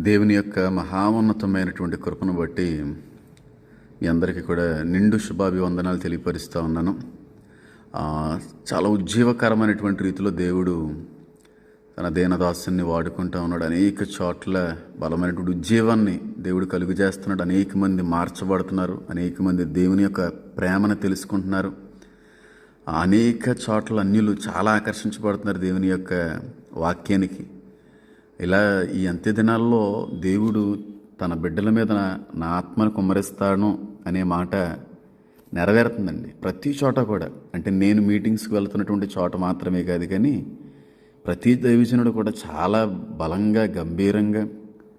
దేవుని యొక్క మహాన్నతమైనటువంటి కృపను బట్టి మీ అందరికీ కూడా నిండు శుభాభివందనాలు తెలియపరుస్తూ ఉన్నాను. చాలా ఉజ్జీవకరమైనటువంటి రీతిలో దేవుడు తన దేనదాసుని వాడుకుంటూ ఉన్నాడు. అనేక చోట్ల బలమైనటువంటి ఉజ్జీవాన్ని దేవుడు కలుగు చేస్తున్నాడు అనేక మంది మార్చబడుతున్నారు. అనేక మంది దేవుని యొక్క ప్రేమను తెలుసుకుంటున్నారు. అనేక చోట్ల అన్యులు చాలా ఆకర్షించబడుతున్నారు దేవుని యొక్క వాక్యానికి. ఇలా ఈ అంత్య దినాల్లో దేవుడు తన బిడ్డల మీద నా- ఆత్మను కుమ్మరిస్తాను అనే మాట నెరవేరుతుందండి. ప్రతి చోట కూడా. అంటే నేను మీటింగ్స్కి వెళ్తున్నటువంటి చోట మాత్రమే కాదు కానీ ప్రతి దైవజనుడు కూడా చాలా బలంగా గంభీరంగా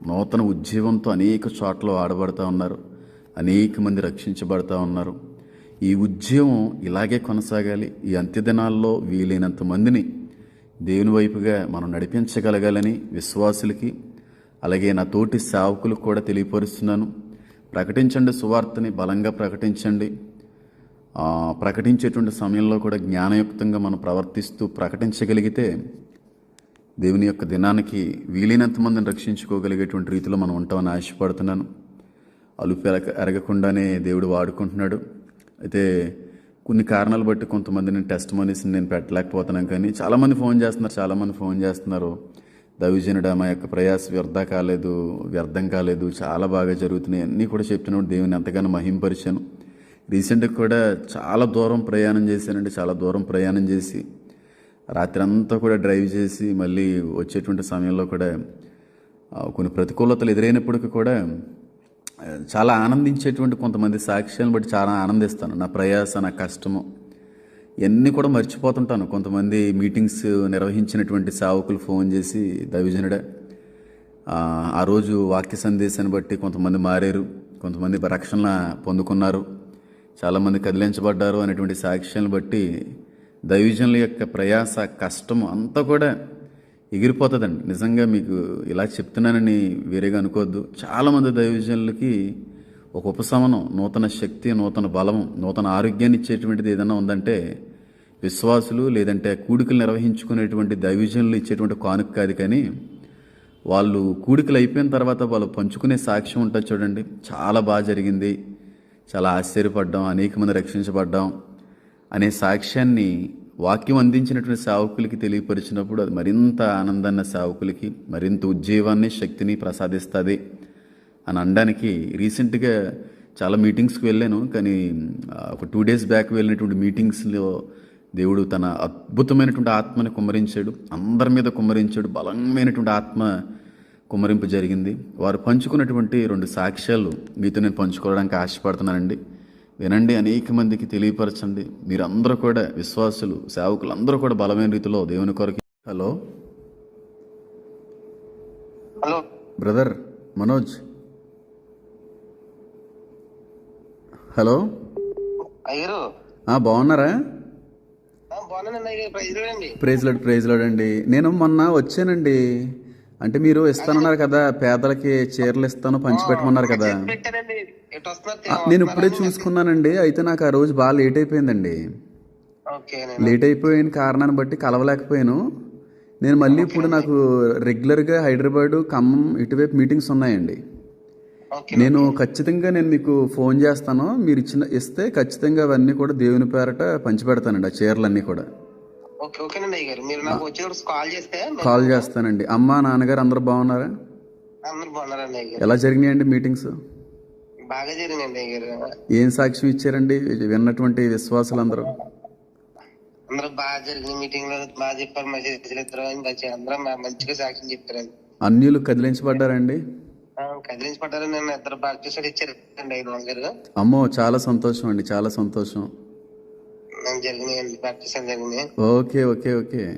నూతన ఉద్యమంతో అనేక చోట్ల వాడబడుతూ ఉన్నారు. అనేక మంది రక్షించబడతా ఉన్నారు. ఈ ఉద్యమం ఇలాగే కొనసాగాలి. ఈ అంత్యదినాల్లో వీలైనంత మందిని దేవుని వైపుగా మనం నడిపించగలగాలని విశ్వాసులకి అలాగే నా తోటి సేవకులకు కూడా తెలియపరుస్తున్నాను. ప్రకటించండి సువార్తని బలంగా ప్రకటించండి. ప్రకటించేటువంటి సమయంలో కూడా జ్ఞానయుక్తంగా మనం ప్రవర్తిస్తూ ప్రకటించగలిగితే దేవుని యొక్క దినానికి వీలైనంత మందిని రక్షించుకోగలిగేటువంటి రీతిలో మనం ఉంటామని ఆశపడుతున్నాను. అలుపు ఎరగ ఎరగకుండానే దేవుడు వాడుకుంటున్నాడు. అయితే కొన్ని కారణాలు బట్టి కొంతమంది నేను టెస్ట్ మనీస్ని నేను పెట్టలేకపోతున్నాను. కానీ చాలామంది ఫోన్ చేస్తున్నారు చాలామంది ఫోన్ చేస్తున్నారు. దైవజనుడా మా యొక్క ప్రయాస వ్యర్థ కాలేదు వ్యర్థం కాలేదు చాలా బాగా జరుగుతున్నాయి. అన్నీ కూడా చెప్తున్నప్పుడు దేవుని ఎంతగానో మహింపరిచాను. రీసెంట్గా కూడా చాలా దూరం ప్రయాణం చేశానండి చాలా దూరం ప్రయాణం చేసి. రాత్రి అంతా కూడా డ్రైవ్ చేసి మళ్ళీ వచ్చేటువంటి సమయంలో కూడా కొన్ని ప్రతికూలతలు ఎదురైనప్పటికీ కూడా చాలా ఆనందించేటువంటి కొంతమంది సాక్ష్యాలను బట్టి చాలా ఆనందిస్తాను. నా ప్రయాస నా కష్టము ఇవన్నీ కూడా మర్చిపోతుంటాను. కొంతమంది మీటింగ్స్ నిర్వహించినటువంటి సేవకులు ఫోన్ చేసి దవిజనుడే ఆ, ఆ రోజు వాక్య సందేశాన్ని బట్టి కొంతమంది మారారు కొంతమంది రక్షణ పొందుకున్నారు చాలామంది కదిలించబడ్డారు అనేటువంటి సాక్ష్యాలను బట్టి దైవజనుల యొక్క ప్రయాస కష్టం అంతా కూడా ఎగిరిపోతుందండి. నిజంగా మీకు ఇలా చెప్తున్నానని వేరేగా అనుకోవద్దు. చాలామంది దైవజనులకి ఒక ఉపశమనం నూతన శక్తి నూతన బలం నూతన ఆరోగ్యాన్ని ఇచ్చేటువంటిది ఏదైనా ఉందంటే విశ్వాసులు లేదంటే కూడికలు నిర్వహించుకునేటువంటి దైవజనులు ఇచ్చేటువంటి కానుక కాదు కానీ వాళ్ళు కూడికలు అయిపోయిన తర్వాత వాళ్ళు పంచుకునే సాక్ష్యం ఉంటుంది చూడండి. చాలా బాగా జరిగింది. చాలా ఆశ్చర్యపడ్డాం అనేక మంది రక్షించబడ్డాం అనే సాక్ష్యాన్ని వాక్యం అందించినటువంటి సేవకులకి తెలియపరిచినప్పుడు అది మరింత ఆనందాన్ని సేవకులకి మరింత ఉజ్జీవాన్ని శక్తిని ప్రసాదిస్తుంది అని అనడానికి రీసెంట్గా చాలా మీటింగ్స్కి వెళ్ళాను. కానీ ఒక టూ డేస్ బ్యాక్ వెళ్ళినటువంటి మీటింగ్స్లో దేవుడు తన అద్భుతమైనటువంటి ఆత్మని కుమ్మరించాడు. అందరి మీద కుమ్మరించాడు. బలమైనటువంటి ఆత్మ కుమ్మరింపు జరిగింది. వారు పంచుకున్నటువంటి రెండు సాక్ష్యాలు మీతో నేను పంచుకోవడానికి ఆశపడుతున్నానండి. వినండి అనేక మందికి తెలియపరచండి. మీరందరూ కూడా విశ్వాసులు సేవకులు అందరూ కూడా బలమైన రీతిలో దేవుని కొరకు hello. Hello. Brother Manoj. Hello. అయ్యారు బాగున్నారా? ప్రైజ్ లాడ్ ప్రైజ్ లాడ్ అండి. నేను మొన్న వచ్చానండి. అంటే మీరు ఇస్తానన్నారు కదా పేదలకి చీరలు ఇస్తాను పంచిపెట్టమన్నారు కదా. వస్తున్నారు నేను ఇప్పుడే చూసుకున్నానండి. అయితే నాకు ఆ రోజు బాగా లేట్ అయిపోయిందండి. లేట్ అయిపోయిన కారణాన్ని బట్టి కలవలేకపోయాను. నేను మళ్ళీ ఇప్పుడు నాకు రెగ్యులర్గా హైదరాబాదు ఖమ్మం ఇటువైపు మీటింగ్స్ ఉన్నాయండి. నేను ఖచ్చితంగా నేను మీకు ఫోన్ చేస్తాను. మీరు ఇచ్చిన ఇస్తే ఖచ్చితంగా అవన్నీ కూడా దేవుని పేరట పంచిపెడతానండి ఆ చీరలన్నీ కూడా. కాల్ చేస్తానండి. అమ్మ నాన్నగారు అందరూ బాగున్నారా? ఎలా జరిగినాయండి మీటింగ్స్ బాగా జరిగిందండి ఏం సాక్ష్యం ఇచ్చారండి? విన్నటువంటి విశ్వాసులందరూ. అందరూ బాగా జరిగింది మీటింగ్లో బాగా చెప్పారు మెసేజ్ ఇద్దరు అందరం మా- మంచిగా సాక్ష్యం చెప్పారండి. అన్యులు కదిలించబడ్డారండి? ఆ, కదిలించి పడ్డారు నేను ఇద్దరు బాప్టిస్ట్ ఇచ్చారండి ఐదు వందలు అమ్మో చాలా సంతోషం అండి చాలా సంతోషం. Okay okay okay.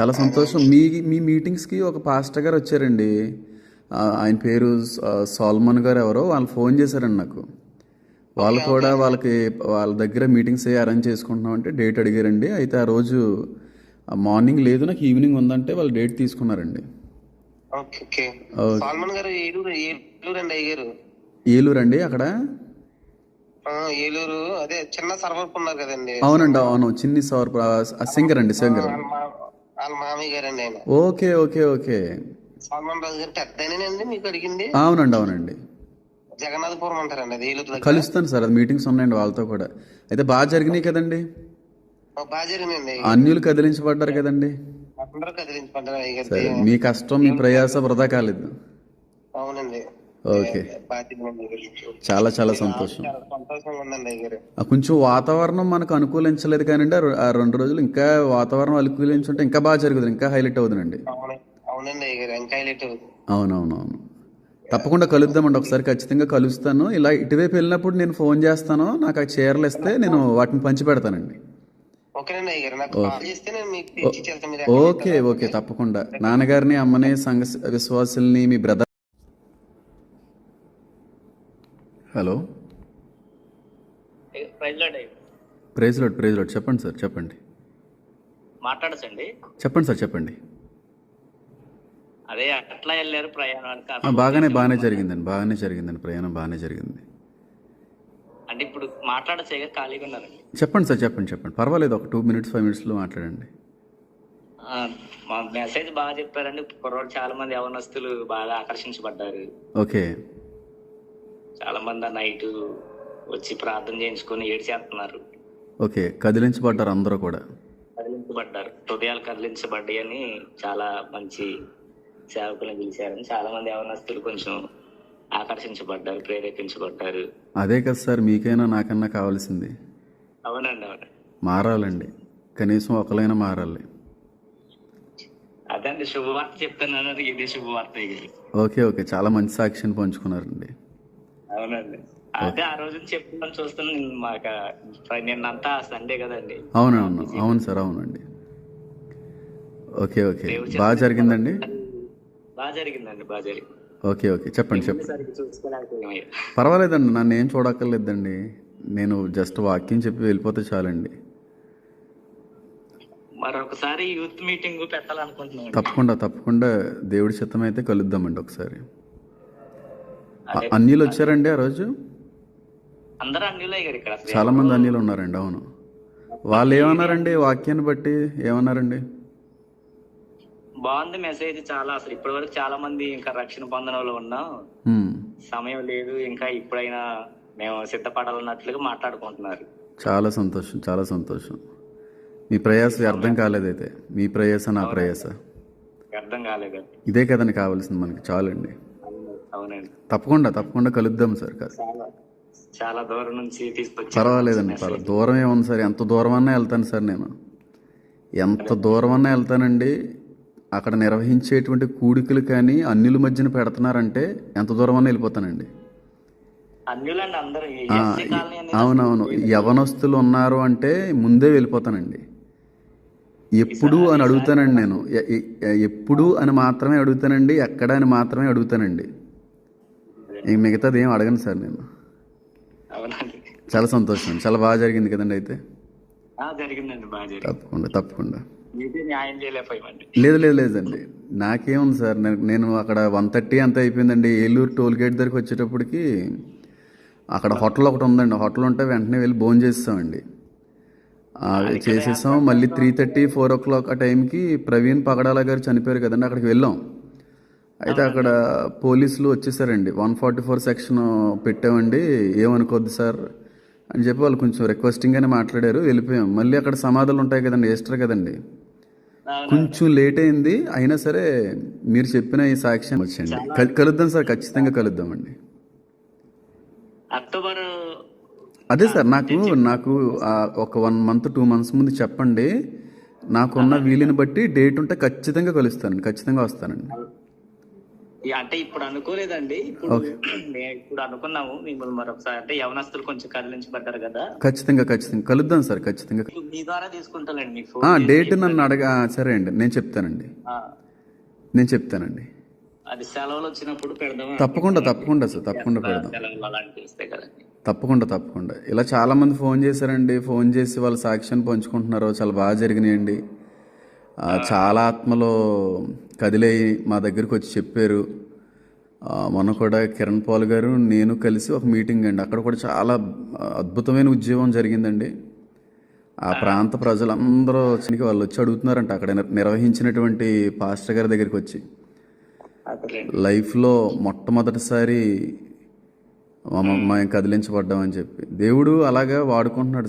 చాలా సంతోషం. మీ మీ మీటింగ్స్కి ఒక పాస్టర్ గారు వచ్చారండి. ఆయన పేరు సాల్మన్ గారు ఎవరో వాళ్ళు ఫోన్ చేశారండి నాకు. వాళ్ళు కూడా వాళ్ళకి వాళ్ళ దగ్గర మీటింగ్స్ ఏ అరేంజ్ చేసుకుంటున్నాం అంటే డేట్ అడిగారండి. అయితే ఆ రోజు మార్నింగ్ లేదు నాకు ఈవినింగ్ ఉందంటే వాళ్ళు డేట్ తీసుకున్నారండి. ఏలూరు అండి అక్కడ? ఏలూరు అదే చిన్న సర్వర్ ఉన్నారు కదండి. అవునండి అవును చిన్ని సవర్ సింగర్ అండి singer. Okay okay okay. Salman Raju గారు పెద్దనేనండి మీకు అడిగింది? అవునండి అవునండి. జగన్నాథపురం అంటారండి అది ఏలూరు దగ్గర? కలుస్తాను సార్ అది మీటింగ్స్ ఉన్నాయండి వాళ్ళతో కూడా. అయితే బాగా జరిగినాయి కదండి? ఓ, బాగా జరిగిందండి అన్యులు కదిలించబడ్డారు కదండి? అందరూ సరే గారి. మీ కష్టం మీ ప్రయాస వృధా కాలేదు. అవునండి. ఓకే. చాలా చాలా సంతోషం. చాలా సంతోషంగా ఉందండి అయ్య గారు. ఆ కొంచెం వాతావరణం మనకు అనుకూలించలేదు కానీ ఆ రెండు రోజులు ఇంకా వాతావరణం అనుకూలించుంటే ఇంకా బాగా జరుగుతుంది ఇంకా హైలైట్ అవుతుందండి. అవునండి అవునవునవును. తప్పకుండా కలుద్దామండి ఒకసారి ఖచ్చితంగా కలుస్తాను. ఇలా ఇటువైపు వెళ్ళినప్పుడు నేను ఫోన్ చేస్తాను నాకు ఆ చీరలు ఇస్తే నేను వాటిని పంచి పెడతానండి. ఓకే ఓకే తప్పకుండా. నాన్నగారిని అమ్మని సంఘ విశ్వాసుల్ని మీ brother hello? Praise lord praise lord praise lord. చెప్పండి సార్ చెప్పండి. మాట్లాడచ్చండి. చెప్పండి సార్ చెప్పండి. అదే అట్లా వెళ్ళారు ప్రయాణానికి ఆ, బాగానే బాగానే జరిగిందండి బాగానే జరిగిందండి ప్రయాణం బాగానే జరిగింది. అంటే ఇప్పుడు మాట్లాడచ్చే ఖాళీగా ఉన్నారండి? చెప్పండి సార్ చెప్పండి చెప్పండి. పర్వాలేదు ఒక టూ మినిట్స్ ఫైవ్ మినిట్స్లో మాట్లాడండి. మా మెసేజ్ బాగా చెప్పారండి. కుర్రోడు చాలా మంది యవనస్తులు బాగా ఆకర్షించబడ్డారు. ఓకే. చాలా మంది నైట్ వచ్చి ప్రార్థన చేయించుకొని ఏడ్చేస్తున్నారు. ఓకే కదిలించబడ్డారు అందరూ కూడా. కదిలించబడ్డారు. హృదయాలు కదిలించబడ్డాయి అని చాలా మంచి సేవకులను పిలిచారని చాలా మంది యవనస్తులు కొంచెం ఆకర్షించబడ్డారు ప్రేరేపించబడ్డారు. అదే కదా సార్ మీకైనా నాకన్నా కావాల్సింది. అవునండి అవునండి మారాలండి. కనీసం ఒకరైనా మారాలి. అదండి శుభవార్త చెప్తున్నాను ఇది శుభవార్త ఓకే ఓకే. చాలా మంచి సాక్ష్యం పంచుకున్నారండి. అవునండి. అదే ఆ రోజు చెప్తున్నాను చూస్తాను నేను మాకు నిన్నంతా సండే కదండి. అవునవును. అవును సార్ అవునండి. Okay okay. బాగా జరిగిందండి? బాగా జరిగిందండి బాగా జరిగింది ఓకే ఓకే. చెప్పండి చెప్పండి. పర్వాలేదండి నన్ను ఏం చూడక్కర్లేదండి. నేను జస్ట్ వాక్యం చెప్పి వెళ్ళిపోతే చాలండి. మరొకసారి యూత్ మీటింగ్ పెట్టాలనుకుంటున్నాం తప్పకుండా తప్పకుండా. దేవుడి చిత్తం అయితే కలుద్దామండి ఒకసారి. అన్యులు వచ్చారండి ఆ రోజు? అందరూ ఇక్కడ చాలా మంది అన్యులు ఉన్నారండి అవును. వాళ్ళు ఏమన్నారండి? వాక్యాన్ని బట్టి ఏమన్నారండి? బాగుంది మెసేజ్ చాలా. అసలు ఇప్పటి వరకు చాలా మంది ఇంకా రక్షణ పొందడంలో ఉన్నాం. సమయం లేదు. ఇంకా ఇప్పుడైనా మేము సిద్ధపడాలన్నట్లుగా మాట్లాడుకుంటున్నారు. చాలా సంతోషం. చాలా సంతోషం. మీ ప్రయాస వ్యర్థం కాలేదైతే మీ ప్రయాస నా ప్రయాస? అర్థం కాలేదు ఇదే కదండి కావాల్సింది మనకి. చాలండి. అవునండి. తప్పకుండా తప్పకుండా కలుద్దాం సార్ కాదు చాలా చాలా దూరం నుంచి తీసుకొచ్చి పర్వాలేదండి పర్వాలేదు దూరం ఏముంది సార్? ఎంత దూరం అన్నా వెళ్తాను సార్ నేను. ఎంత దూరం అన్నా వెళ్తానండి. అక్కడ నిర్వహించేటువంటి కూడికలు కానీ అన్యుల మధ్యన పెడుతున్నారంటే ఎంత దూరం అన్నా వెళ్ళిపోతానండి అవునవును. యవనస్తులు ఉన్నారు అంటే ముందే వెళ్ళిపోతానండి. ఎప్పుడు అని అడుగుతానండి నేను. ఎప్పుడు అని మాత్రమే అడుగుతానండి. ఎక్కడ అని మాత్రమే అడుగుతానండి. ఇంక మిగతాది ఏం అడగను సార్ నేను. చాలా సంతోషం. చాలా బాగా జరిగింది కదండి అయితే? తప్పకుండా తప్పకుండా. న్యాయం చేయలేకపోయామండి. లేదు లేదు లేదండి. నాకేముంది సార్ నేను- అక్కడ వన్ థర్టీ అంత అయిపోయిందండి. ఏలూరు టోల్ గేట్ దగ్గరికి వచ్చేటప్పటికి అక్కడ హోటల్ ఒకటి ఉందండి. హోటల్ ఉంటే వెంటనే వెళ్ళి భోజనం చేస్తామండి చేసేసాం. మళ్ళీ three thirty four o'clock ఆ టైంకి ప్రవీణ్ పగడాల గారు చనిపోయారు కదండి అక్కడికి వెళ్ళాం. అయితే అక్కడ పోలీసులు వచ్చేసారండి. వన్ ఫార్టీ ఫోర్ సెక్షన్ పెట్టామండి. ఏమనుకోద్దు సార్ అని చెప్పి వాళ్ళు కొంచెం రిక్వెస్టింగ్గానే మాట్లాడారు. వెళ్ళిపోయాం. మళ్ళీ అక్కడ సమాధులు ఉంటాయి కదండి ఈస్టర్ కదండి. కొంచెం లేట్ అయింది. అయినా సరే మీరు చెప్పిన ఈ సాక్ష్యం వచ్చండి కల్- కలుద్దాం సార్ ఖచ్చితంగా కలుద్దామండి. అక్టోబర్ అదే సార్ నాకు నాకు ఒక వన్ మంత్ టూ మంత్స్ ముందు చెప్పండి. నాకున్న వీలుని బట్టి డేట్ ఉంటే ఖచ్చితంగా కలుస్తానండి ఖచ్చితంగా వస్తానండి. అంటే ఇప్పుడు అనుకోలేదండి. ఇప్పుడు ఇప్పుడు అనుకున్నాము మిమ్మల్ని మరొకసారి. అంటే యవనస్తులు కొంచెం కదిలించబడ్డారు కదా. ఖచ్చితంగా ఖచ్చితంగా. కలుద్దాం సార్ ఖచ్చితంగా. మీ ద్వారా తీసుకుంటానండి డేట్ నన్ను అడగ సరే అండి. నేను చెప్తానండి. నేను చెప్తానండి. అది సెలవులు వచ్చినప్పుడు పెడదాం తప్పకుండా తప్పకుండా సార్ తప్పకుండా పెడదాం. తప్పకుండా తప్పకుండా. ఇలా చాలా మంది ఫోన్ చేశారండి. ఫోన్ చేసి వాళ్ళ సాక్ష్యాన్ని పంచుకుంటున్నారు చాలా బాగా జరిగినాయండి. ఆ, చాలా ఆత్మలో కదిలేయి మా దగ్గరికి వచ్చి చెప్పారు. మొన్న కూడా కిరణ్ పాల్ గారు నేను కలిసి ఒక మీటింగ్ అండి. అక్కడ కూడా చాలా అద్భుతమైన ఉద్యోగం జరిగిందండి. ఆ ప్రాంత ప్రజలందరూ వాళ్ళు వచ్చి అడుగుతున్నారంట అక్కడ నిర్- నిర్వహించినటువంటి పాస్టర్ గారి దగ్గరికి వచ్చి. లైఫ్లో మొట్టమొదటిసారి మేము కదిలించబడ్డామని చెప్పి. దేవుడు అలాగా వాడుకుంటున్నాడు